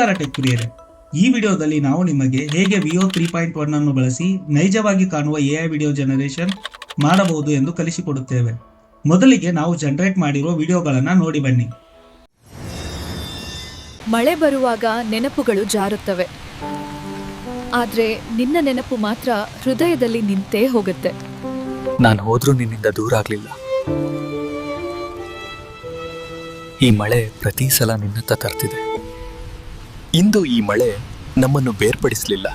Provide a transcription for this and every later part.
ನಮಸ್ಕಾರ ಟೆಕ್ ಪ್ರಿಯರೇ. ಈ ವಿಡಿಯೋದಲ್ಲಿ ನಾವು ನಿಮಗೆ ಹೇಗೆ ವಿಯೋ ತ್ರೀ ಪಾಯಿಂಟ್ ಒನ್ ಅನ್ನು ಬಳಸಿ ನೈಜವಾಗಿ ಕಾಣುವ ಎಐ ವಿಡಿಯೋ ಜನರೇಷನ್ ಮಾಡಬಹುದು ಎಂದು ಕಲಿಸಿಕೊಡುತ್ತೇವೆ. ಮೊದಲಿಗೆ ನಾವು ಜನರೇಟ್ ಮಾಡಿರುವ ವಿಡಿಯೋಗಳನ್ನು ನೋಡಿ ಬನ್ನಿ. ಮಳೆ ಬರುವಾಗ ನೆನಪುಗಳು ಜಾರುತ್ತವೆ. ಆದ್ರೆ ನಿನ್ನ ನೆನಪು ಮಾತ್ರ ಹೃದಯದಲ್ಲಿ ನಿಂತೇ ಹೋಗುತ್ತೆ. ನಾನು ಹೋದ್ರೂ ನಿನ್ನಿಂದ ದೂರ ಆಗ್ಲಿಲ್ಲ. ಈ ಮಳೆ ಪ್ರತಿ ಸಲ ನಿನ್ನತ್ತ ತರ್ತಿದೆ. ಇಂದು ಈ ಮಳೆ ನಮ್ಮನ್ನು ಬೇರ್ಪಡಿಸಲಿಲ್ಲ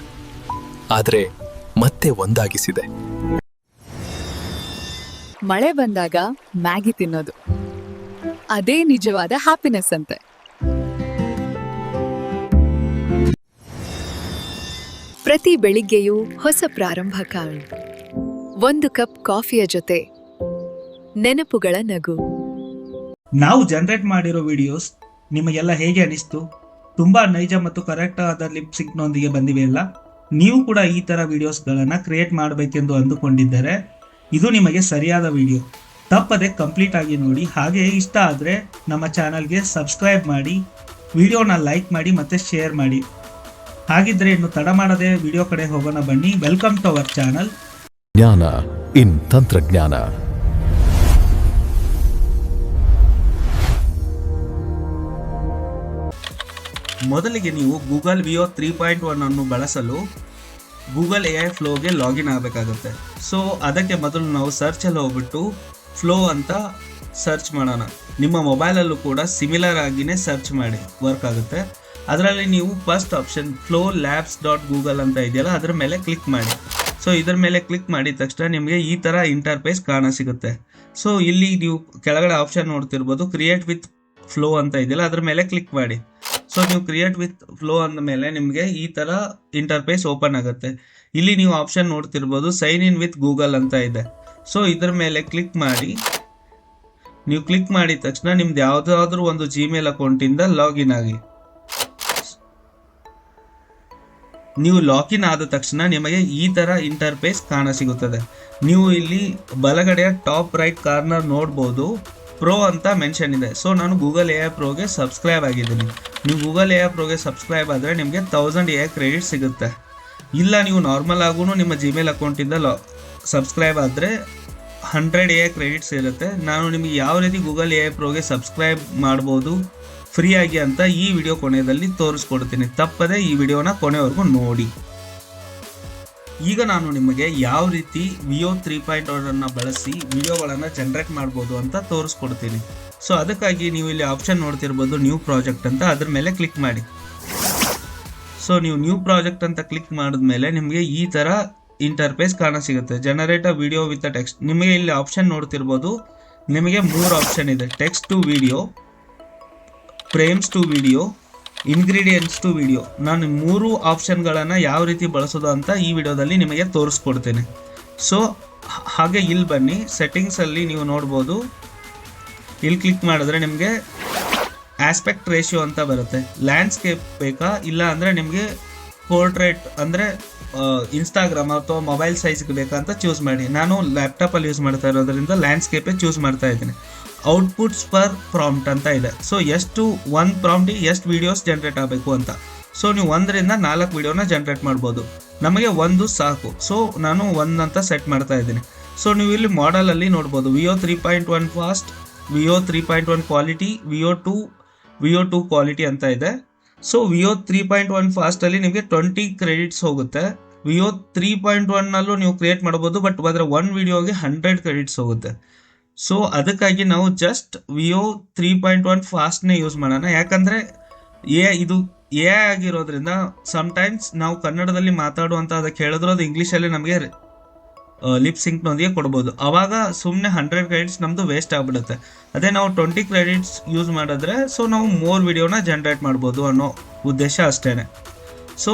ಆದರೆ ಮತ್ತೆ ಒಂದಾಗಿಸಿದೆ. ಮಳೆ ಬಂದಾಗ ಮ್ಯಾಗಿ ತಿನ್ನೋದು. ಅದೇ ನಿಜವಾದ ಹ್ಯಾಪಿನೆಸ್ ಅಂತೆ. ಪ್ರತಿ ಬೆಳಿಗ್ಗೆಯೂ ಹೊಸ ಪ್ರಾರಂಭ ಕಾಣು. ಒಂದು ಕಪ್ ಕಾಫಿಯ ಜೊತೆ ನೆನಪುಗಳ ನಗು. ನಾವು ಜನರೇಟ್ ಮಾಡಿರೋ ವಿಡಿಯೋಸ್ ನಿಮಗೆಲ್ಲ ಹೇಗೆ ಅನಿಸ್ತು? ತುಂಬಾ ನೈಜ ಮತ್ತು ಕರೆಕ್ಟ್ ಆದ ಲಿಪ್ ಸಿಂಕ್ನೊಂದಿಗೆ ಬಂದಿವೆಯಲ್ಲ ನೀವು ಕೂಡ ಈ ತರ ವಿಡಿಯೋಸ್ಗಳನ್ನು ಕ್ರಿಯೇಟ್ ಮಾಡಬೇಕೆಂದು ಅಂದುಕೊಂಡಿದ್ದರೆ ಇದು ನಿಮಗೆ ಸರಿಯಾದ ವಿಡಿಯೋ ತಪ್ಪದೆ ಕಂಪ್ಲೀಟ್ ಆಗಿ ನೋಡಿ. ಹಾಗೆ ಇಷ್ಟ ಆದರೆ ನಮ್ಮ ಚಾನಲ್ಗೆ ಸಬ್ಸ್ಕ್ರೈಬ್ ಮಾಡಿ ವಿಡಿಯೋನ ಲೈಕ್ ಮಾಡಿ ಮತ್ತೆ ಶೇರ್ ಮಾಡಿ. ಹಾಗಿದ್ರೆ ಇನ್ನು ತಡ ಮಾಡದೆ ವಿಡಿಯೋ ಕಡೆ ಹೋಗೋಣ ಬನ್ನಿ. ವೆಲ್ಕಮ್ ಟು ಅವರ್ ಚಾನಲ್ ಜ್ಞಾನ ಇನ್ ತಂತ್ರಜ್ಞಾನ. ಮೊದಲಿಗೆ ನೀವು Google Veo three point one ಅನ್ನು ಬಳಸಲು ಗೂಗಲ್ ಎ ಐ ಫ್ಲೋಗೆ ಲಾಗಿನ್ ಆಗಬೇಕಾಗುತ್ತೆ. ಸೊ ಅದಕ್ಕೆ ಮೊದಲು ನಾವು ಸರ್ಚಲ್ಲಿ ಹೋಗ್ಬಿಟ್ಟು ಫ್ಲೋ ಅಂತ ಸರ್ಚ್ ಮಾಡೋಣ. ನಿಮ್ಮ ಮೊಬೈಲಲ್ಲೂ ಕೂಡ ಸಿಮಿಲರ್ ಆಗಿನೇ ಸರ್ಚ್ ಮಾಡಿ ವರ್ಕ್ ಆಗುತ್ತೆ. ಅದರಲ್ಲಿ ನೀವು first option flow labs dot Google ಅಂತ ಇದೆಯಲ್ಲ, ಅದರ ಮೇಲೆ ಕ್ಲಿಕ್ ಮಾಡಿ. ಸೊ ಇದರ ಮೇಲೆ ಕ್ಲಿಕ್ ಮಾಡಿದ ತಕ್ಷಣ ನಿಮಗೆ ಈ ಥರ ಇಂಟರ್ಫೇಸ್ ಕಾಣ ಸಿಗುತ್ತೆ. ಸೊ ಇಲ್ಲಿ ನೀವು ಕೆಳಗಡೆ ಆಪ್ಷನ್ ನೋಡ್ತಿರ್ಬೋದು ಕ್ರಿಯೇಟ್ ವಿತ್ ಫ್ಲೋ ಅಂತ ಇದೆಯಲ್ಲ, ಅದರ ಮೇಲೆ ಕ್ಲಿಕ್ ಮಾಡಿ. ಸೊ ನೀವು ಕ್ರಿಯೇಟ್ ವಿತ್ ಫ್ಲೋ ಅಂದ ಮೇಲೆ ನಿಮಗೆ ಈ ತರ ಇಂಟರ್ಫೇಸ್ ಓಪನ್ ಆಗುತ್ತೆ. ಇಲ್ಲಿ ನೀವು ಆಪ್ಷನ್ ನೋಡ್ತಿರ್ಬೋದು ಸೈನ್ ಇನ್ ವಿತ್ ಗೂಗಲ್ ಅಂತ ಇದೆ. ಸೊ ಇದ್ರ ಮೇಲೆ ಕ್ಲಿಕ್ ಮಾಡಿ. ನೀವು ಕ್ಲಿಕ್ ಮಾಡಿದ ತಕ್ಷಣ ನಿಮ್ದು ಯಾವುದಾದ್ರೂ ಒಂದು ಜಿಮೇಲ್ ಅಕೌಂಟಿಂದ ಲಾಗಿನ್ ಆಗಿ. ನೀವು ಲಾಗಿನ್ ಆದ ತಕ್ಷಣ ನಿಮಗೆ ಈ ತರ ಇಂಟರ್ಫೇಸ್ ಕಾಣ ಸಿಗುತ್ತದೆ. ನೀವು ಇಲ್ಲಿ ಬಲಗಡೆಯ ಟಾಪ್ ರೈಟ್ ಕಾರ್ನರ್ ನೋಡ್ಬೋದು. ಪ್ರೋ ಅಂತ ಮೆನ್ಷನ್ ಇದೆ. ಸೊ ನಾನು ಗೂಗಲ್ ಎ ಪ್ರೋಗೆ ಸಬ್ಸ್ಕ್ರೈಬ್ ಆಗಿದ್ದೀನಿ. ನೀವು ಗೂಗಲ್ ಎ ಪ್ರೋಗೆ ಸಬ್ಸ್ಕ್ರೈಬ್ ಆದರೆ ನಿಮಗೆ ತೌಸಂಡ್ ಎ ಕ್ರೆಡಿಟ್ ಸಿಗುತ್ತೆ. ಇಲ್ಲ, ನೀವು ನಾರ್ಮಲ್ ಆಗೂ ನಿಮ್ಮ ಜಿಮೇಲ್ ಅಕೌಂಟಿಂದ ಲಾ ಸಬ್ಸ್ಕ್ರೈಬ್ ಆದರೆ ಹಂಡ್ರೆಡ್ ಎ ಕ್ರೆಡಿಟ್ಸ್ ಇರುತ್ತೆ ನಾನು ನಿಮಗೆ ಯಾವ ರೀತಿ ಗೂಗಲ್ ಎ ಪ್ರೋಗೆ ಸಬ್ಸ್ಕ್ರೈಬ್ ಮಾಡ್ಬೋದು ಫ್ರೀಯಾಗಿ ಅಂತ ಈ ವಿಡಿಯೋ ಕೊನೆಯಲ್ಲಿ ತೋರಿಸ್ಕೊಡ್ತೀನಿ. ತಪ್ಪದೆ ಈ ವಿಡಿಯೋನ ಕೊನೆವರೆಗೂ ನೋಡಿ. ಈಗ ನಾನು ನಿಮಗೆ ಯಾವ ರೀತಿ ವಿಯೋ ತ್ರೀ ಪಾಯಿಂಟ್ ಅನ್ನು ಬಳಸಿ ವಿಡಿಯೋಗಳನ್ನು ಜನರೇಟ್ ಮಾಡ್ಬೋದು ಅಂತ ತೋರಿಸ್ಕೊಡ್ತೀನಿ. ಸೊ ಅದಕ್ಕಾಗಿ ನೀವು ಇಲ್ಲಿ ಆಪ್ಷನ್ ನೋಡ್ತಿರ್ಬೋದು ನ್ಯೂ ಪ್ರಾಜೆಕ್ಟ್ ಅಂತ, ಅದ್ರ ಮೇಲೆ ಕ್ಲಿಕ್ ಮಾಡಿ. ಸೊ ನೀವು ನ್ಯೂ ಪ್ರಾಜೆಕ್ಟ್ ಅಂತ ಕ್ಲಿಕ್ ಮಾಡಿದ್ಮೇಲೆ ನಿಮಗೆ ಈ ಥರ ಇಂಟರ್ಫೇಸ್ ಕಾಣ ಸಿಗುತ್ತೆ generate a video with text ನಿಮಗೆ ಇಲ್ಲಿ ಆಪ್ಷನ್ ನೋಡ್ತಿರ್ಬೋದು. ನಿಮಗೆ ಮೂರು ಆಪ್ಷನ್ ಇದೆ. Text to video frames to video ingredients to video ನಾನು ಮೂರು ಆಪ್ಷನ್ಗಳನ್ನು ಯಾವ ರೀತಿ ಬಳಸೋದು ಅಂತ ಈ ವಿಡಿಯೋದಲ್ಲಿ ನಿಮಗೆ ತೋರಿಸ್ಕೊಡ್ತೇನೆ. ಸೊ ಹಾಗೆ ಇಲ್ಲಿ ಬನ್ನಿ. ಸೆಟ್ಟಿಂಗ್ಸಲ್ಲಿ ನೀವು ನೋಡ್ಬೋದು. ಇಲ್ಲಿ ಕ್ಲಿಕ್ ಮಾಡಿದ್ರೆ ನಿಮಗೆ ಆಸ್ಪೆಕ್ಟ್ ರೇಷಿಯೋ ಅಂತ ಬರುತ್ತೆ. ಲ್ಯಾಂಡ್ಸ್ಕೇಪ್ ಬೇಕಾ? ಇಲ್ಲ ಅಂದರೆ ನಿಮಗೆ ಪೋರ್ಟ್ರೇಟ್ ಅಂದರೆ ಇನ್ಸ್ಟಾಗ್ರಾಮ್ ಅಥವಾ ಮೊಬೈಲ್ ಸೈಜ್ಗೆ ಬೇಕಾ ಅಂತ ಚೂಸ್ ಮಾಡಿ. ನಾನು ಲ್ಯಾಪ್ಟಾಪಲ್ಲಿ ಯೂಸ್ ಮಾಡ್ತಾ ಇರೋದ್ರಿಂದ ಲ್ಯಾಂಡ್ಸ್ಕೇಪೇ ಚೂಸ್ ಮಾಡ್ತಾ ಇದ್ದೀನಿ. ಔಟ್ಪುಟ್ಸ್ ಪರ್ ಪ್ರಾಂಪ್ಟ್ ಅಂತ ಇದೆ. ಸೊ ಎಷ್ಟು ಒನ್ ಪ್ರಾಂಪ್ಟಿಗೆ ಎಷ್ಟು ವಿಡಿಯೋಸ್ ಜನರೇಟ್ ಆಗಬೇಕು ಅಂತ. ಸೊ ನೀವು ಒಂದರಿಂದ ನಾಲ್ಕು ವಿಡಿಯೋನ ಜನ್ರೇಟ್ ಮಾಡ್ಬೋದು. ನಮಗೆ ಒಂದು ಸಾಕು. ಸೊ ನಾನು ಒಂದು ಅಂತ ಸೆಟ್ ಮಾಡ್ತಾ ಇದ್ದೀನಿ. ಸೊ ನೀವು ಇಲ್ಲಿ ಮಾಡಲಲ್ಲಿ ನೋಡ್ಬೋದು. Veo three point one fast Veo three point one quality Veo two Veo two quality ಅಂತ ಇದೆ. So Veo three point one ಫಾಸ್ಟಲ್ಲಿ ನಿಮಗೆ ಟ್ವೆಂಟಿ ಕ್ರೆಡಿಟ್ಸ್ ಹೋಗುತ್ತೆ. ವಿಯೋ ತ್ರೀ ಪಾಯಿಂಟ್ ಒನ್ನಲ್ಲೂ ನೀವು ಕ್ರಿಯೇಟ್ ಮಾಡ್ಬೋದು ಬಟ್ ಅದರ ಒನ್ ವಿಡಿಯೋಗೆ ಹಂಡ್ರೆಡ್ ಕ್ರೆಡಿಟ್ಸ್ ಹೋಗುತ್ತೆ. ಸೊ ಅದಕ್ಕಾಗಿ ನಾವು just Veo three point one ಫಾಸ್ಟ್ನೇ use ಮಾಡೋಣ. ಯಾಕಂದರೆ ಎ ಇದು ಎ ಆಗಿರೋದ್ರಿಂದ ಸಮ್ಟೈಮ್ಸ್ ನಾವು ಕನ್ನಡದಲ್ಲಿ ಮಾತಾಡುವಂಥ ಅದಕ್ಕೆ ಹೇಳಿದ್ರು ಅದು ಇಂಗ್ಲೀಷಲ್ಲಿ ನಮಗೆ ಲಿಪ್ ಸಿಂಕ್ನೊಂದಿಗೆ ಕೊಡ್ಬೋದು. ಆವಾಗ ಸುಮ್ಮನೆ ಹಂಡ್ರೆಡ್ ಕ್ರೆಡಿಟ್ಸ್ ನಮ್ಮದು ವೇಸ್ಟ್ ಆಗಿಬಿಡುತ್ತೆ. ಅದೇ ನಾವು ಟ್ವೆಂಟಿ ಕ್ರೆಡಿಟ್ಸ್ ಯೂಸ್ ಮಾಡಿದ್ರೆ ಸೊ ನಾವು ಮೋರ್ ವಿಡಿಯೋನ ಜನ್ರೇಟ್ ಮಾಡ್ಬೋದು ಅನ್ನೋ ಉದ್ದೇಶ ಅಷ್ಟೇ ಸೊ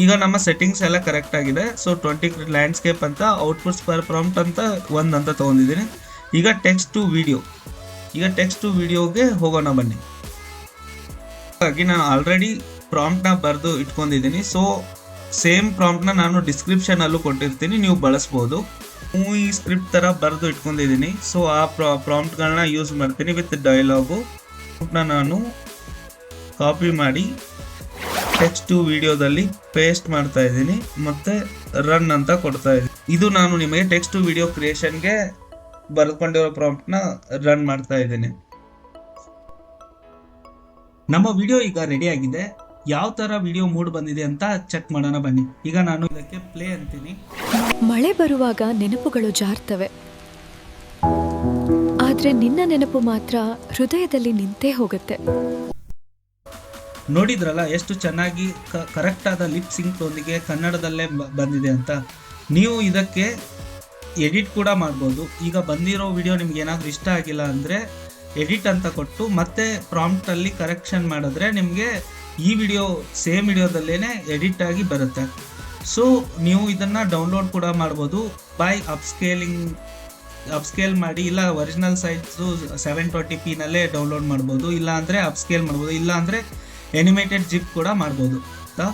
ಈಗ ನಮ್ಮ ಸೆಟ್ಟಿಂಗ್ಸ್ ಎಲ್ಲ ಕರೆಕ್ಟ್ ಆಗಿದೆ. ಸೊ ಟ್ವೆಂಟಿ ಲ್ಯಾಂಡ್ಸ್ಕೇಪ್ ಅಂತ ಔಟ್ಪುಟ್ಸ್ ಪರ್ ಪ್ರಾಂಪ್ಟ್ ಅಂತ, ಒಂದು ಅಂತ ತೊಗೊಂಡಿದ್ದೀನಿ. ಈಗ ಟೆಕ್ಸ್ಟ್ ಟು ವಿಡಿಯೋ ಈಗ ಟೆಕ್ಸ್ಟ್ ಟು ವಿಡಿಯೋಗೆ ಹೋಗೋಣ ಬನ್ನಿ. ಹಾಗಾಗಿ ನಾನು ಆಲ್ರೆಡಿ ಪ್ರಾಂಪ್ಟ್ನ ಬರೆದು ಇಟ್ಕೊಂಡಿದ್ದೀನಿ. ಸೊ ಸೇಮ್ ಪ್ರಾಂಪ್ಟ್ನ ನಾನು ಡಿಸ್ಕ್ರಿಪ್ಷನಲ್ಲೂ ಕೊಟ್ಟಿರ್ತೀನಿ. ನೀವು ಬಳಸ್ಬೋದು. ಮೂವಿ ಸ್ಕ್ರಿಪ್ಟ್ ಥರ ಬರೆದು ಇಟ್ಕೊಂಡಿದ್ದೀನಿ. ಸೊ ಆ ಪ್ರಾಂಪ್ಟ್ಗಳನ್ನ ಯೂಸ್ ಮಾಡ್ತೀನಿ ವಿತ್ ಡೈಲಾಗು ನಾನು ಕಾಪಿ ಮಾಡಿ ಟೆಕ್ಸ್ಟ್ ಟು ವಿಡಿಯೋದಲ್ಲಿ ಪೇಸ್ಟ್ ಮಾಡ್ತಾ ಇದ್ದೀನಿ. ಮತ್ತು ರನ್ ಅಂತ ಕೊಡ್ತಾ ಇದ್ದೀನಿ. ಇದು ನಾನು ನಿಮಗೆ ಟೆಕ್ಸ್ಟ್ ಟು ವಿಡಿಯೋ ಕ್ರಿಯೇಷನ್ಗೆ ಬರೆದುಕೊಂಡಿರೋ ಪ್ರಾಂಪ್ಟ್ನ ರನ್ ಮಾಡ್ತಾ ಇದ್ದೇನೆ. ನಮ್ಮ ವಿಡಿಯೋ ಈಗ ರೆಡಿ ಆಗಿದೆ. ಯಾವ ತರ ವಿಡಿಯೋ ಮೂಡ್ ಬಂದಿದೆ ಅಂತ ಚೆಕ್ ಮಾಡೋಣ ಬನ್ನಿ. ಈಗ ನಾನು ಇದಕ್ಕೆ ಪ್ಲೇ ಅಂತೀನಿ. ಮಳೆ ಬರುವಾಗ ನೆನಪುಗಳು ಜಾರ್ತವೆ. ಆದ್ರೆ ನಿನ್ನ ನೆನಪು ಮಾತ್ರ ಹೃದಯದಲ್ಲಿ ನಿಂತೇ ಹೋಗುತ್ತೆ. ನೋಡಿದ್ರಲ್ಲ ಎಷ್ಟು ಚೆನ್ನಾಗಿ ಕರೆಕ್ಟ್ ಆದ ಲಿಪ್ ಸಿಂಕ್ ಒಂದಿಗೆ ಕನ್ನಡದಲ್ಲೇ ಬಂದಿದೆ ಅಂತ. ನೀವು ಇದಕ್ಕೆ ಎಡಿಟ್ ಕೂಡ ಮಾಡ್ಬೋದು. ಈಗ ಬಂದಿರೋ ವಿಡಿಯೋ ನಿಮ್ಗೆ ಏನಾದರೂ ಇಷ್ಟ ಆಗಿಲ್ಲ ಅಂದರೆ ಎಡಿಟ್ ಅಂತ ಕೊಟ್ಟು ಮತ್ತೆ ಪ್ರಾಂಪ್ಟಲ್ಲಿ ಕರೆಕ್ಷನ್ ಮಾಡಿದ್ರೆ ನಿಮಗೆ ಈ ವಿಡಿಯೋ ಸೇಮ್ ವಿಡಿಯೋದಲ್ಲೇ ಎಡಿಟ್ ಆಗಿ ಬರುತ್ತೆ. ಸೊ ನೀವು ಇದನ್ನು ಡೌನ್ಲೋಡ್ ಕೂಡ ಮಾಡ್ಬೋದು. ಬೈ ಅಪ್ಸ್ಕೇಲಿಂಗ್ ಅಪ್ಸ್ಕೇಲ್ ಮಾಡಿ, ಇಲ್ಲ ಒರಿಜಿನಲ್ ಸೈಜು ಸೆವೆನ್ ಟ್ವೆಂಟಿ ಪಿನಲ್ಲೇ ಡೌನ್ಲೋಡ್ ಮಾಡ್ಬೋದು. ಇಲ್ಲ ಅಂದರೆ ಅಪ್ಸ್ಕೇಲ್ ಮಾಡ್ಬೋದು. ಇಲ್ಲ ಅಂದರೆ ಎನಿಮೇಟೆಡ್ ಜಿಪ್ ಕೂಡ ಮಾಡ್ಬೋದು. ಆಯ್ತಾ?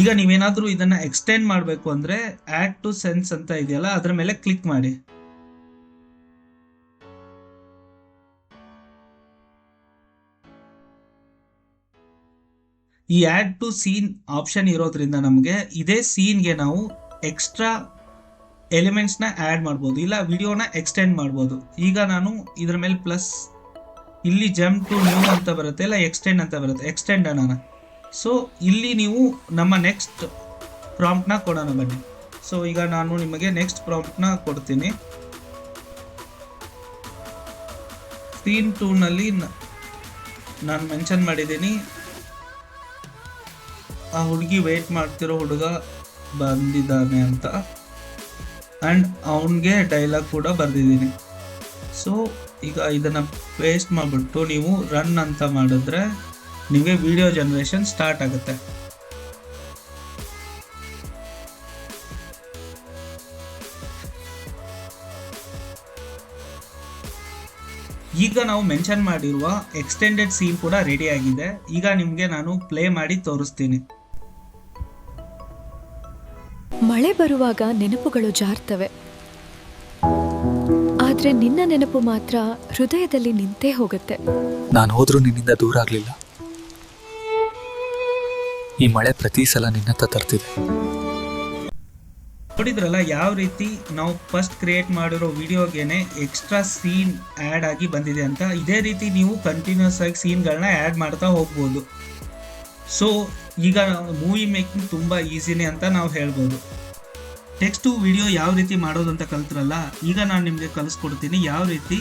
ಈಗ ನೀವೇನಾದರೂ ಇದನ್ನ ಎಕ್ಸ್ಟೆಂಡ್ ಮಾಡಬೇಕು ಅಂದ್ರೆ ಆಡ್ ಟು ಸೆನ್ಸ್ ಅಂತ ಇದೆಯಲ್ಲ, ಅದರ ಮೇಲೆ ಕ್ಲಿಕ್ ಮಾಡಿ. ಈ ಆ್ಯಡ್ ಟು ಸೀನ್ ಆಪ್ಷನ್ ಇರೋದ್ರಿಂದ ನಮಗೆ ಇದೇ ಸೀನ್ಗೆ ನಾವು ಎಕ್ಸ್ಟ್ರಾ ಎಲಿಮೆಂಟ್ಸ್ನ ಆ್ಯಡ್ ಮಾಡ್ಬೋದು, ಇಲ್ಲ ವಿಡಿಯೋನ ಎಕ್ಸ್ಟೆಂಡ್ ಮಾಡ್ಬೋದು. ಈಗ ನಾನು ಇದ್ರ ಮೇಲೆ ಪ್ಲಸ್ ಇಲ್ಲಿ ಜಂಪ್ ಟು ನ್ಯೂ ಅಂತ ಬರುತ್ತೆ, ಇಲ್ಲ ಎಕ್ಸ್ಟೆಂಡ್ ಅಂತ ಬರುತ್ತೆ ಎಕ್ಸ್ಟೆಂಡ್ ಅನ್ನೋಣ ಸೊ ಇಲ್ಲಿ ನೀವು ನಮ್ಮ ನೆಕ್ಸ್ಟ್ ಪ್ರಾಂಪ್ಟ್ನ ಕೊಡೋಣ ಬನ್ನಿ. ಸೊ ಈಗ ನಾನು ನಿಮಗೆ ನೆಕ್ಸ್ಟ್ ಪ್ರಾಂಪ್ಟ್ನ ಕೊಡ್ತೀನಿ. ಸ್ಕ್ರೀನ್ ಟೂನಲ್ಲಿ ನಾನು ಮೆನ್ಷನ್ ಮಾಡಿದ್ದೀನಿ. ಆ ಹುಡುಗಿ ವೆಯ್ಟ್ ಮಾಡ್ತಿರೋ ಹುಡುಗ ಬಂದಿದ್ದಾನೆ ಅಂತ. ಆ್ಯಂಡ್ ಅವನಿಗೆ ಡೈಲಾಗ್ ಕೂಡ ಬರೆದಿದ್ದೀನಿ. ಸೊ ಈಗ ಇದನ್ನು ಪೇಸ್ಟ್ ಮಾಡಿಬಿಟ್ಟು ನೀವು ರನ್ ಅಂತ ಮಾಡಿದ್ರೆ ನಿಮಗೆ ವಿಡಿಯೋ ಜನ್ರೇಷನ್ ಸ್ಟಾರ್ಟ್ ಆಗುತ್ತೆ. ಈಗ ನಾವು ಮೆನ್ಷನ್ ಮಾಡಿರುವ ಎಕ್ಸ್ಟೆಂಡೆಡ್ ಸೀನ್ ಕೂಡ ರೆಡಿ ಆಗಿದೆ. ಈಗ ನಿಮಗೆ ನಾನು ಪ್ಲೇ ಮಾಡಿ ತೋರಿಸ್ತೀನಿ. ಮಳೆ ಬರುವಾಗ ನೆನಪುಗಳು ಜಾರ್ತವೆ. ಆದ್ರೆ ನಿನ್ನ ನೆನಪು ಮಾತ್ರ ಹೃದಯದಲ್ಲಿ ನಿಂತೇ ಹೋಗುತ್ತೆ. ನಾನು ಹೋದ್ರೂ ನಿನ್ನಿಂದ ದೂರ ಆಗಲಿಲ್ಲ. ಈ ಮಳೆ ಪ್ರತಿ ಸಲ ನಿನ್ನತ್ತ ತರ್ತಿದೆ. ನೋಡಿದ್ರಲ್ಲ, ಯಾವ ರೀತಿ ನಾವು ಫಸ್ಟ್ ಕ್ರಿಯೇಟ್ ಮಾಡಿರೋ ವಿಡಿಯೋಗೇನೆ ಎಕ್ಸ್ಟ್ರಾ ಸೀನ್ ಆ್ಯಡ್ ಆಗಿ ಬಂದಿದೆ ಅಂತ. ಇದೇ ರೀತಿ ನೀವು ಕಂಟಿನ್ಯೂಸ್ ಆಗಿ ಸೀನ್ಗಳನ್ನ ಆ್ಯಡ್ ಮಾಡ್ತಾ ಹೋಗ್ಬೋದು. ಸೊ ಈಗ ಮೂವಿ ಮೇಕಿಂಗ್ ತುಂಬ ಈಸಿನೇ ಅಂತ ನಾವು ಹೇಳ್ಬೋದು. ಟೆಕ್ಸ್ಟು ವಿಡಿಯೋ ಯಾವ ರೀತಿ ಮಾಡೋದು ಅಂತ ಕಲ್ತ್ರಲ್ಲ, ಈಗ ನಾನು ನಿಮಗೆ ಕಲಿಸ್ಕೊಡ್ತೀನಿ ಯಾವ ರೀತಿ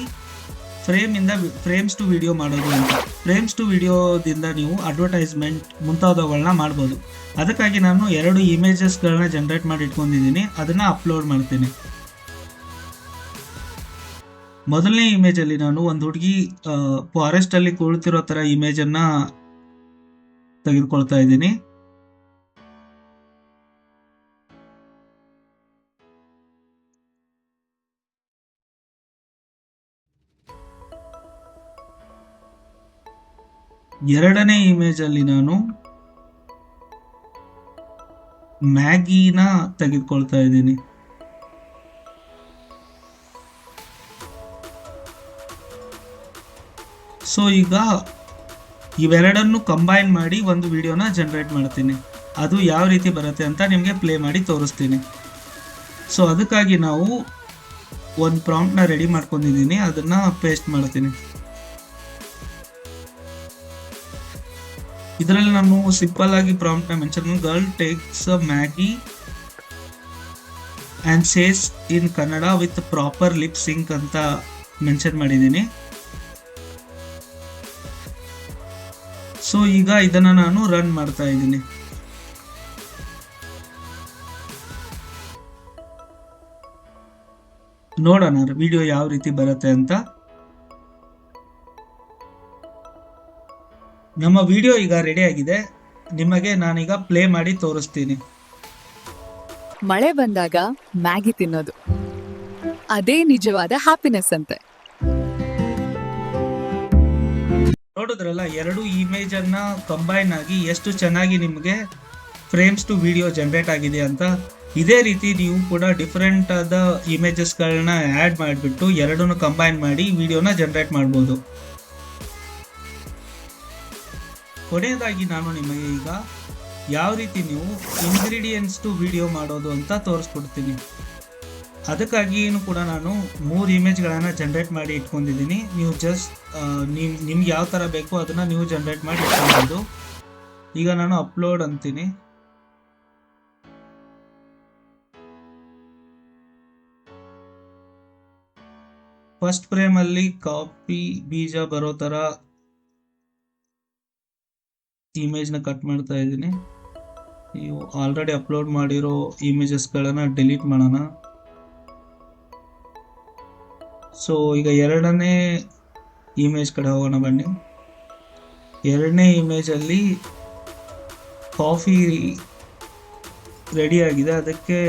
ಫ್ರೇಮಿಂದ ಫ್ರೇಮ್ಸ್ ಟು ವಿಡಿಯೋ ಮಾಡೋದು ಅಂತ. ಫ್ರೇಮ್ಸ್ ಟು ವಿಡಿಯೋದಿಂದ ನೀವು ಅಡ್ವರ್ಟೈಸ್ಮೆಂಟ್ ಮುಂತಾದವುಗಳನ್ನ ಮಾಡ್ಬೋದು. ಅದಕ್ಕಾಗಿ ನಾನು ಎರಡು ಇಮೇಜಸ್ಗಳನ್ನ ಜನ್ರೇಟ್ ಮಾಡಿ ಇಟ್ಕೊಂಡಿದ್ದೀನಿ. ಅದನ್ನ ಅಪ್ಲೋಡ್ ಮಾಡ್ತೀನಿ. ಮೊದಲನೇ ಇಮೇಜಲ್ಲಿ ನಾನು ಒಂದು ಹುಡುಗಿ ಫಾರೆಸ್ಟ್ ಅಲ್ಲಿ ಕುಳಿತಿರೋ ತರ ಇಮೇಜ್ ಅನ್ನ ತೆಗೆದುಕೊಳ್ತಾ ಇದ್ದೀನಿ. ಎರಡನೇ ಇಮೇಜ್ ಅಲ್ಲಿ ನಾನು ಮ್ಯಾಗಿನ ತೆಗೆದುಕೊಳ್ತಾ ಇದ್ದೀನಿ. ಸೊ ಈಗ ಇವೆರಡನ್ನು ಕಂಬೈನ್ ಮಾಡಿ ಒಂದು ವಿಡಿಯೋನ ಜನರೇಟ್ ಮಾಡ್ತೀನಿ. ಅದು ಯಾವ ರೀತಿ ಬರುತ್ತೆ ಅಂತ ನಿಮಗೆ ಪ್ಲೇ ಮಾಡಿ ತೋರಿಸ್ತೀನಿ. ಸೊ ಅದಕ್ಕಾಗಿ ನಾವು ಒಂದು ಪ್ರಾಂಪ್ಟ್ನ ರೆಡಿ ಮಾಡ್ಕೊಂಡಿದ್ದೀನಿ. ಅದನ್ನು ಪೇಸ್ಟ್ ಮಾಡ್ತೀನಿ. ಇದರಲ್ಲಿ ನಾನು ಸಿಂಪಲ್ ಆಗಿ prompt mention girl takes a Maggi and says in Kannada with proper lip sync ಅಂತ ಮೆನ್ಷನ್ ಮಾಡಿದ್ದೀನಿ. ಸೊ ಈಗ ಇದನ್ನು ನಾನು ರನ್ ಮಾಡ್ತಾ ಇದ್ದೀನಿ. ನೋಡೋಣ ವಿಡಿಯೋ ಯಾವ ರೀತಿ ಬರುತ್ತೆ ಅಂತ. ನಮ್ಮ ವಿಡಿಯೋ ಈಗ ರೆಡಿ ಆಗಿದೆ. ನಿಮಗೆ ನಾನೀಗ ಪ್ಲೇ ಮಾಡಿ ತೋರಿಸ್ತೀನಿ. ಮಳೆ ಬಂದಾಗ ಮ್ಯಾಗಿ ತಿನ್ನೋದು. ಅದೇ ನಿಜವಾದ ಹ್ಯಾಪಿನೆಸ್ ಅಂತೆ. ನೋಡಿದ್ರಲ್ಲ ಎರಡು ಇಮೇಜ್ ಅನ್ನ ಕಂಬೈನ್ ಆಗಿ ಎಷ್ಟು ಚೆನ್ನಾಗಿ ನಿಮಗೆ ಫ್ರೇಮ್ಸ್ ಟು ವಿಡಿಯೋ ಜನರೇಟ್ ಆಗಿದೆ ಅಂತ. ಇದೇ ರೀತಿ ನೀವು ಕೂಡ ಡಿಫ್ರೆಂಟ್ ಆದ ಇಮೇಜಸ್ಗಳನ್ನ ಆ್ಯಡ್ ಮಾಡಿಬಿಟ್ಟು ಎರಡನ್ನು ಕಂಬೈನ್ ಮಾಡಿ ವಿಡಿಯೋನ ಜನರೇಟ್ ಮಾಡ್ಬೋದು. ಕೊನೆಯದಾಗಿ ನಾನು ನಿಮಗೆ ಈಗ ಯಾವ ರೀತಿ ನೀವು ಇಂಗ್ರೀಡಿಯೆಂಟ್ಸ್ ಟು ವಿಡಿಯೋ ಮಾಡೋದು ಅಂತ ತೋರಿಸ್ಕೊಡ್ತೀನಿ. ಅದಕ್ಕಾಗಿ ಏನು ಕೂಡ ನಾನು ಮೂರು ಇಮೇಜ್ಗಳನ್ನು ಜನ್ರೇಟ್ ಮಾಡಿ ಇಟ್ಕೊಂಡಿದ್ದೀನಿ. ನೀವು ಜಸ್ಟ್ ನೀವು ನಿಮ್ಗೆ ಯಾವ ಥರ ಬೇಕೋ ಅದನ್ನು ನೀವು ಜನ್ರೇಟ್ ಮಾಡಿ ಇಟ್ಕೊಬೋದು ಈಗ ನಾನು ಅಪ್ಲೋಡ್ ಅಂತೀನಿ. ಫಸ್ಟ್ ಫ್ರೇಮಲ್ಲಿ ಕಾಪಿ ಬೀಜ ಬರೋ ಥರ ಇಮೇಜ್ನ ಕಟ್ ಮಾಡ್ತಾ ಇದ್ದೀನಿ. ನೀವು ಆಲ್ರೆಡಿ ಅಪ್ಲೋಡ್ ಮಾಡಿರೋ ಇಮೇಜಸ್ಗಳನ್ನು ಡಿಲೀಟ್ ಮಾಡೋಣ. ಸೊ ಈಗ ಎರಡನೇ ಇಮೇಜ್ ಕಡೆ ಹೋಗೋಣ ಬನ್ನಿ. ಎರಡನೇ ಇಮೇಜಲ್ಲಿ ಕಾಫಿ ರೆಡಿ ಆಗಿದೆ. ಅದಕ್ಕೆ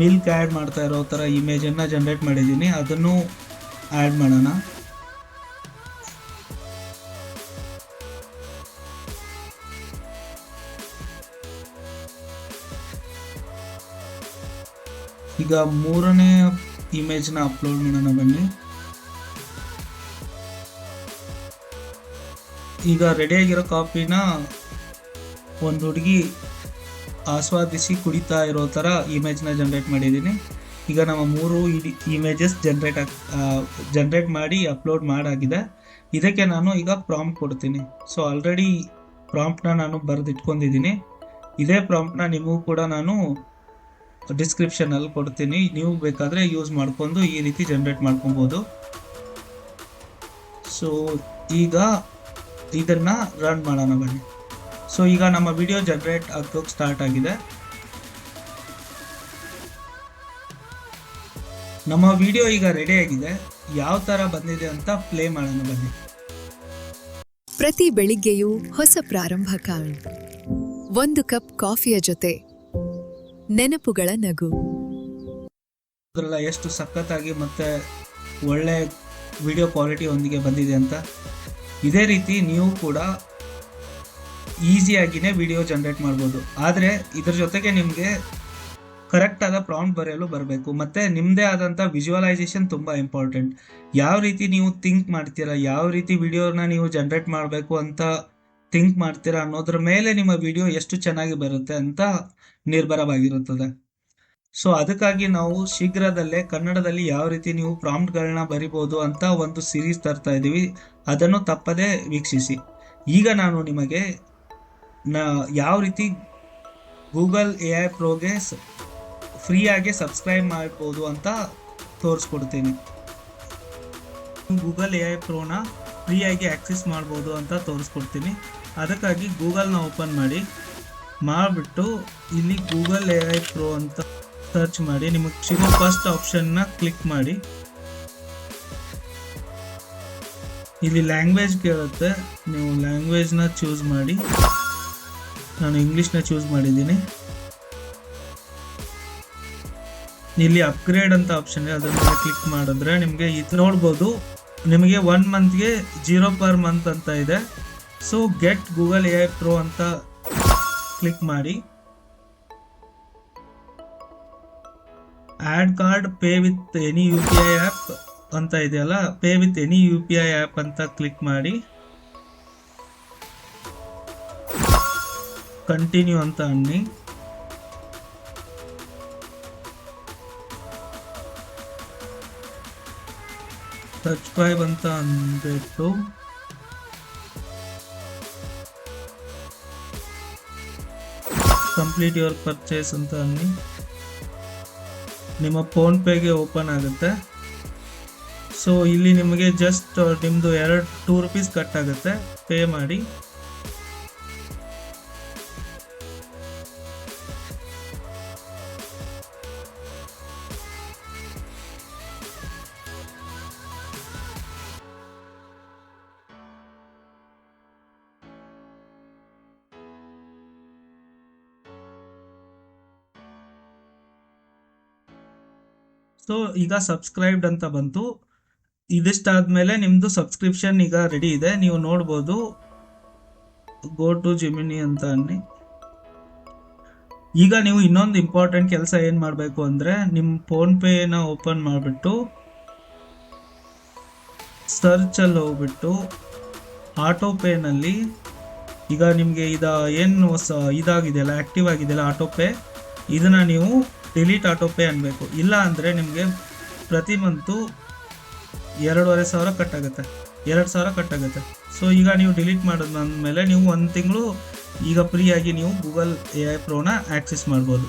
ಮಿಲ್ಕ್ ಆ್ಯಡ್ ಮಾಡ್ತಾ ಇರೋ ಥರ ಇಮೇಜನ್ನು ಜನ್ರೇಟ್ ಮಾಡಿದ್ದೀನಿ. ಅದನ್ನು ಆ್ಯಡ್ ಮಾಡೋಣ. ಈಗ ಮೂರನೇ ಇಮೇಜ್ನ ಅಪ್ಲೋಡ್ ಮಾಡೋಣ ಬನ್ನಿ. ಈಗ ರೆಡಿಯಾಗಿರೋ ಕಾಫಿನ ಒಂದು ಹುಡುಗಿ ಆಸ್ವಾದಿಸಿ ಕುಡಿತಾ ಇರೋ ಥರ ಇಮೇಜ್ನ ಜನ್ರೇಟ್ ಮಾಡಿದ್ದೀನಿ. ಈಗ ನಮ್ಮ ಮೂರು ಇಮೇಜಸ್ ಜನ್ರೇಟ್ ಆಗ್ ಜನ್ರೇಟ್ ಮಾಡಿ ಅಪ್ಲೋಡ್ ಮಾಡಾಗಿದೆ. ಇದಕ್ಕೆ ನಾನು ಈಗ ಪ್ರಾಂಪ್ಟ್ ಕೊಡ್ತೀನಿ. ಸೊ ಆಲ್ರೆಡಿ ಪ್ರಾಂಪ್ಟ್ನ ನಾನು ಬರೆದಿಟ್ಕೊಂಡಿದ್ದೀನಿ. ಇದೇ ಪ್ರಾಂಪ್ಟ್ನ ನಿಮಗೂ ಕೂಡ ನಾನು ಡಿಸ್ಕ್ರಿಪ್ಷನಲ್ಲಿ ಕೊಡ್ತೀನಿ. ನೀವು ಬೇಕಾದರೆ ಯೂಸ್ ಮಾಡ್ಕೊಂಡು ಈ ರೀತಿ ಜನ್ರೇಟ್ ಮಾಡ್ಕೊಬೋದು. ಸೊ ಈಗ ಇದನ್ನು ರನ್ ಮಾಡೋಣ ಬನ್ನಿ. ಸೊ ಈಗ ನಮ್ಮ ವಿಡಿಯೋ ಜನ್ರೇಟ್ ಆಗೋಕ್ಕೆ ಸ್ಟಾರ್ಟ್ ಆಗಿದೆ. ನಮ್ಮ ವಿಡಿಯೋ ಈಗ ರೆಡಿ ಆಗಿದೆ. ಯಾವ ಥರ ಬಂದಿದೆ ಅಂತ ಪ್ಲೇ ಮಾಡೋಣ ಬನ್ನಿ. ಪ್ರತಿ ಬೆಳಿಗ್ಗೆಯೂ ಹೊಸ ಪ್ರಾರಂಭ ಕಾಣ್. ಒಂದು ಕಪ್ ಕಾಫಿಯ ಜೊತೆ ನೆನಪುಗಳ ನಗು. ಎಷ್ಟು ಸಖತ್ತಾಗಿ ಮತ್ತೆ ಒಳ್ಳೆ ವಿಡಿಯೋ ಕ್ವಾಲಿಟಿ ಒಂದಿಗೆ ಬಂದಿದೆ ಅಂತ. ಇದೇ ರೀತಿ ನೀವು ಕೂಡ ಈಸಿಯಾಗಿನೇ ವಿಡಿಯೋ ಜನ್ರೇಟ್ ಮಾಡ್ಬೋದು. ಆದರೆ ಇದ್ರ ಜೊತೆಗೆ ನಿಮಗೆ ಕರೆಕ್ಟ್ ಆದ ಪ್ರಾಂಪ್ಟ್ ಬರೆಯಲು ಬರಬೇಕು. ಮತ್ತು ನಿಮ್ಮದೇ ಆದಂಥ ವಿಜುವಲೈಸೇಷನ್ ತುಂಬ ಇಂಪಾರ್ಟೆಂಟ್ ಯಾವ ರೀತಿ ನೀವು ಥಿಂಕ್ ಮಾಡ್ತೀರಾ? ಯಾವ ರೀತಿ ವಿಡಿಯೋನ ನೀವು ಜನ್ರೇಟ್ ಮಾಡಬೇಕು ಅಂತ ಥಿಂಕ್ ಮಾಡ್ತೀರಾ ಅನ್ನೋದ್ರ ಮೇಲೆ ನಿಮ್ಮ ವಿಡಿಯೋ ಎಷ್ಟು ಚೆನ್ನಾಗಿ ಬರುತ್ತೆ ಅಂತ ನಿರ್ಭರವಾಗಿರುತ್ತದೆ. ಸೊ ಅದಕ್ಕಾಗಿ ನಾವು ಶೀಘ್ರದಲ್ಲೇ ಕನ್ನಡದಲ್ಲಿ ಯಾವ ರೀತಿ ನೀವು ಪ್ರಾಂಪ್ಟ್ಗಳನ್ನ ಬರಿಬೋದು ಅಂತ ಒಂದು ಸಿರೀಸ್ ತರ್ತಾ ಇದ್ದೀವಿ ಅದನ್ನು ತಪ್ಪದೇ ವೀಕ್ಷಿಸಿ. ಈಗ ನಾನು ನಿಮಗೆ ನ ಯಾವ ರೀತಿ ಗೂಗಲ್ ಎ ಐ ಪ್ರೋಗೆ ಫ್ರೀಯಾಗಿ ಸಬ್ಸ್ಕ್ರೈಬ್ ಮಾಡ್ಬೋದು ಅಂತ ತೋರಿಸ್ಕೊಡ್ತೀನಿ. ಗೂಗಲ್ ಎ ಐ ಪ್ರೋನ ಫ್ರೀಯಾಗಿ ಆಕ್ಸೆಸ್ ಮಾಡ್ಬೋದು ಅಂತ ತೋರಿಸ್ಕೊಡ್ತೀನಿ. ಅದಕ್ಕಾಗಿ ಗೂಗಲ್ನ ಓಪನ್ ಮಾಡಿ, ಮಾಡಿಬಿಟ್ಟು ಇಲ್ಲಿ ಗೂಗಲ್ ಎ ಐ ಪ್ರೋ ಅಂತ ಸರ್ಚ್ ಮಾಡಿ, ನಿಮಗೆ ಸಿಗೋ ಫಸ್ಟ್ ಆಪ್ಷನ್ನ ಕ್ಲಿಕ್ ಮಾಡಿ. ಇಲ್ಲಿ ಲ್ಯಾಂಗ್ವೇಜ್ ಕೇಳುತ್ತೆ, ನೀವು ಲ್ಯಾಂಗ್ವೇಜ್ನ ಚೂಸ್ ಮಾಡಿ. ನಾನು ಇಂಗ್ಲೀಷ್ನ ಚೂಸ್ ಮಾಡಿದ್ದೀನಿ. ಇಲ್ಲಿ ಅಪ್ಗ್ರೇಡ್ ಅಂತ ಆಪ್ಷನ್ ಇದೆ, ಅದ್ರ ಮೇಲೆ ಕ್ಲಿಕ್ ಮಾಡಿದ್ರೆ ನಿಮಗೆ ಇದು ನೋಡ್ಬೋದು. ನಿಮಗೆ ಒನ್ ಮಂತ್ಗೆ ಜೀರೋ ಪರ್ ಮಂತ್ ಅಂತ ಇದೆ. So get Google A pro ಅಂತ ಕ್ಲಿಕ್ ಮಾಡಿ. Add card pay with any U P I app ಅಂತ ಇದೆಯಲ್ಲ pay with any U P I app ಅಂತ ಕ್ಲಿಕ್ ಮಾಡಿ. ಕಂಟಿನ್ಯೂ ಅಂತ ಅನ್ನಿ. ಸಬ್ಸ್ಕ್ರೈಬ್ ಅಂತ ಅಂದ್ಬಿಟ್ಟು. ಕಂಪ್ಲೀಟ್ ಯುವರ್ ಪರ್ಚೇಸ್ ಅಂತ ಅನ್ನಿ. ನಿಮ್ಮ ಫೋನ್ಪೇಗೆ ಓಪನ್ ಆಗುತ್ತೆ. ಸೊ ಇಲ್ಲಿ ನಿಮಗೆ ಜಸ್ಟ್ ನಿಮ್ಮದು ಎರಡು ಟೂ ರುಪೀಸ್ ಕಟ್ ಆಗುತ್ತೆ. ಪೇ ಮಾಡಿ. ಸೊ ಈಗ ಸಬ್ಸ್ಕ್ರೈಬ್ಡ್ ಅಂತ ಬಂತು. ಇದಿಷ್ಟಾದ್ಮೇಲೆ ನಿಮ್ಮದು ಸಬ್ಸ್ಕ್ರಿಪ್ಷನ್ ಈಗ ರೆಡಿ ಇದೆ. ನೀವು ನೋಡ್ಬೋದು. ಗೋ ಟು ಜಿಮಿನಿ ಅಂತ ಅನ್ನಿ. ಈಗ ನೀವು ಇನ್ನೊಂದು ಇಂಪಾರ್ಟೆಂಟ್ ಕೆಲಸ ಏನು ಮಾಡಬೇಕು ಅಂದರೆ ನಿಮ್ಮ ಫೋನ್ ಪೇನ ಓಪನ್ ಮಾಡಿಬಿಟ್ಟು ಸರ್ಚಲ್ಲಿ ಹೋಗ್ಬಿಟ್ಟು ಆಟೋ ಪೇನಲ್ಲಿ ಈಗ ನಿಮಗೆ ಇದ ಏನು ಹೊಸ ಇದಾಗಿದೆಯಲ್ಲ ಆ್ಯಕ್ಟಿವ್ ಆಗಿದೆಯಲ್ಲ ಆಟೋಪೇ ಇದನ್ನು ನೀವು ಡಿಲೀಟ್ ಆಟೋ ಪೇ ಅನ್ನಬೇಕು ಇಲ್ಲ ಅಂದರೆ ನಿಮಗೆ ಪ್ರತಿ ಮಂತು ಎರಡೂವರೆ ಸಾವಿರ ಕಟ್ಟಾಗುತ್ತೆ ಎರಡು ಸಾವಿರ ಕಟ್ಟಾಗುತ್ತೆ ಸೊ ಈಗ ನೀವು ಡಿಲೀಟ್ ಮಾಡೋದು ಅಂದಮೇಲೆ ನೀವು ಒಂದು ತಿಂಗಳು ಈಗ ಫ್ರೀಯಾಗಿ ನೀವು ಗೂಗಲ್ ಎ ಐ ಪ್ರೋನ ಆ್ಯಕ್ಸೆಸ್ ಮಾಡ್ಬೋದು.